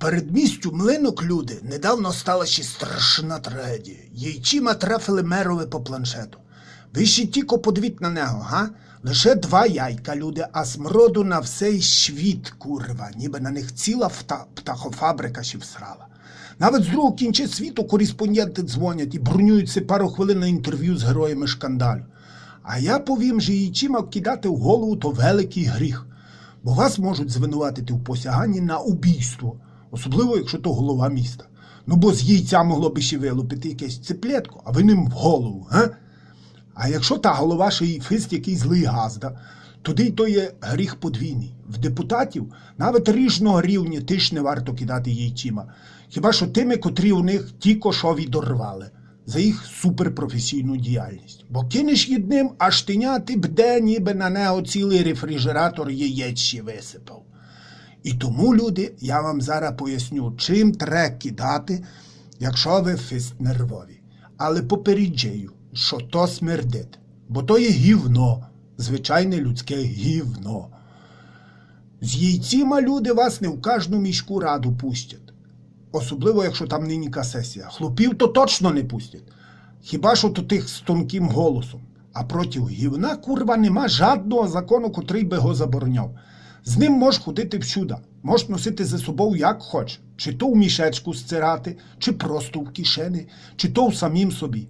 передмістю млинок люди недавно стала ще страшна трагедія. Яйчима трафили мерове по планшету. Ви ще тільки подивіть на нього, га? Лише два яйка, люди, а смроду на всей світ, курва, ніби на них ціла вта- птахофабрика ще всрала. Навіть з другого кінця світу кореспонденти дзвонять і бронюються пару хвилин на інтерв'ю з героями шкандалю. А я повім, що яйчима кидати в голову то великий гріх, бо вас можуть звинуватити в посяганні на убійство, особливо якщо то голова міста. Ну бо з яйця могло би ще вилупити якесь циплетко, а ви ним в голову, га? А якщо та голова ще й фист який злий газда, тоді й то є гріх подвійний. В депутатів навіть ріжного рівня теж не варто кидати яйчима. Хіба що тими, котрі у них тільки що відорвали за їх суперпрофесійну діяльність. Бо кинеш єдним, аж тиняти бде, ніби на нього цілий рефрижератор яєць ще висипав. І тому, люди, я вам зараз поясню, чим треба кидати, якщо ви фист нервові. Але попереджаю, що то смердить, бо то є гівно, звичайне людське гівно. З яйціма люди вас не в кожну міську раду пустять. Особливо, якщо там ниніка сесія. Хлопів то точно не пустять. Хіба що то тих з тонким голосом. А проти гівна, курва, нема жадного закону, котрий би його забороняв. З ним можеш ходити всюди, можеш носити за собою як хочеш, чи то в мішечку стирати, чи просто в кишені, чи то в самім собі.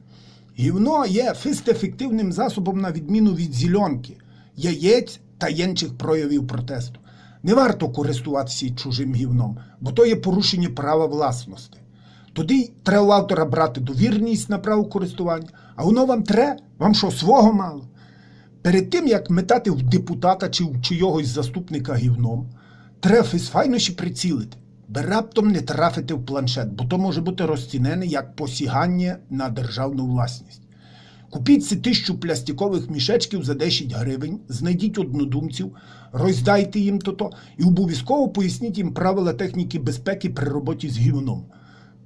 Гівно є фіст-ефективним засобом на відміну від зільонки, яєць та інших проявів протесту. Не варто користуватися чужим гівном, бо то є порушення права власності. Тоді треба у автора брати довірність на право користування, а воно вам тре, вам що свого мало. Перед тим, як метати в депутата чи в чийогось заступника гівном, треба файно ще прицілити, би раптом не трафити в планшет, бо то може бути розцінене як посягання на державну власність. Купіть ці тисячу пластикових мішечків за 10 гривень, знайдіть однодумців, роздайте їм то-то і обов'язково поясніть їм правила техніки безпеки при роботі з гівном.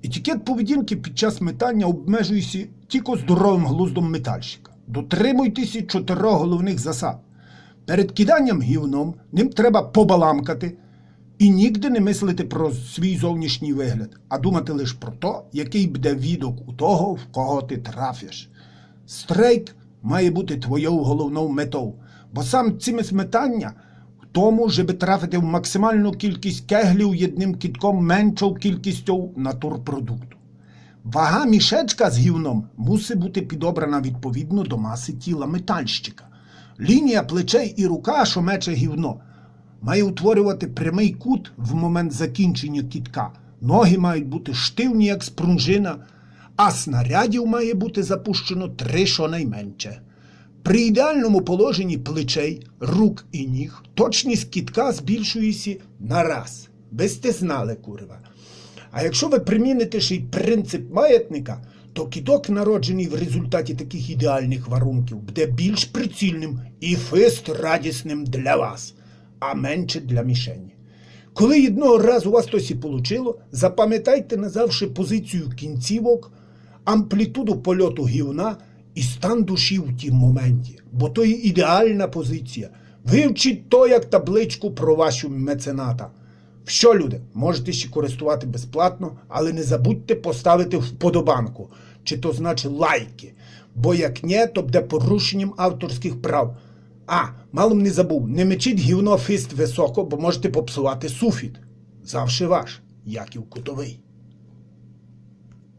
Етикет поведінки під час метання обмежується тільки здоровим глуздом метальщика. Дотримуйтеся чотирьох головних засад. Перед киданням гівном ним треба побаламкати і нігде не мислити про свій зовнішній вигляд, а думати лише про те, який буде відок у того, в кого ти трафиш. Стрейк має бути твоєю головною метою, бо сам цими сметання в тому, щоб трафити в максимальну кількість кеглів єдним кітком меншою кількістю натурпродукту. Вага мішечка з гівном мусить бути підобрана відповідно до маси тіла метальщика. Лінія плечей і рука, що мече гівно, має утворювати прямий кут в момент закінчення кітка. Ноги мають бути штивні, як спружина, а снарядів має бути запущено три щонайменше. При ідеальному положенні плечей, рук і ніг точність кітка збільшується на раз. Би сте знали, курва. А якщо ви приміните ще й принцип маятника, то кіток, народжений в результаті таких ідеальних варунків, буде більш прицільним і фист радісним для вас, а менше для мішені. Коли одного разу у вас тось і получило, запам'ятайте назавжди позицію кінцівок, амплітуду польоту гівна і стан душі в тім моменті, бо то є ідеальна позиція. Вивчіть то як табличку про вашу мецената. Що, люди, можете ще користувати безплатно, але не забудьте поставити вподобанку, чи то значить лайки. Бо як ні, то буде порушенням авторських прав. А, мало б не забув, не мечіть гівно фіст високо, бо можете попсувати суфіт. Завше ваш, Яків Кутовий.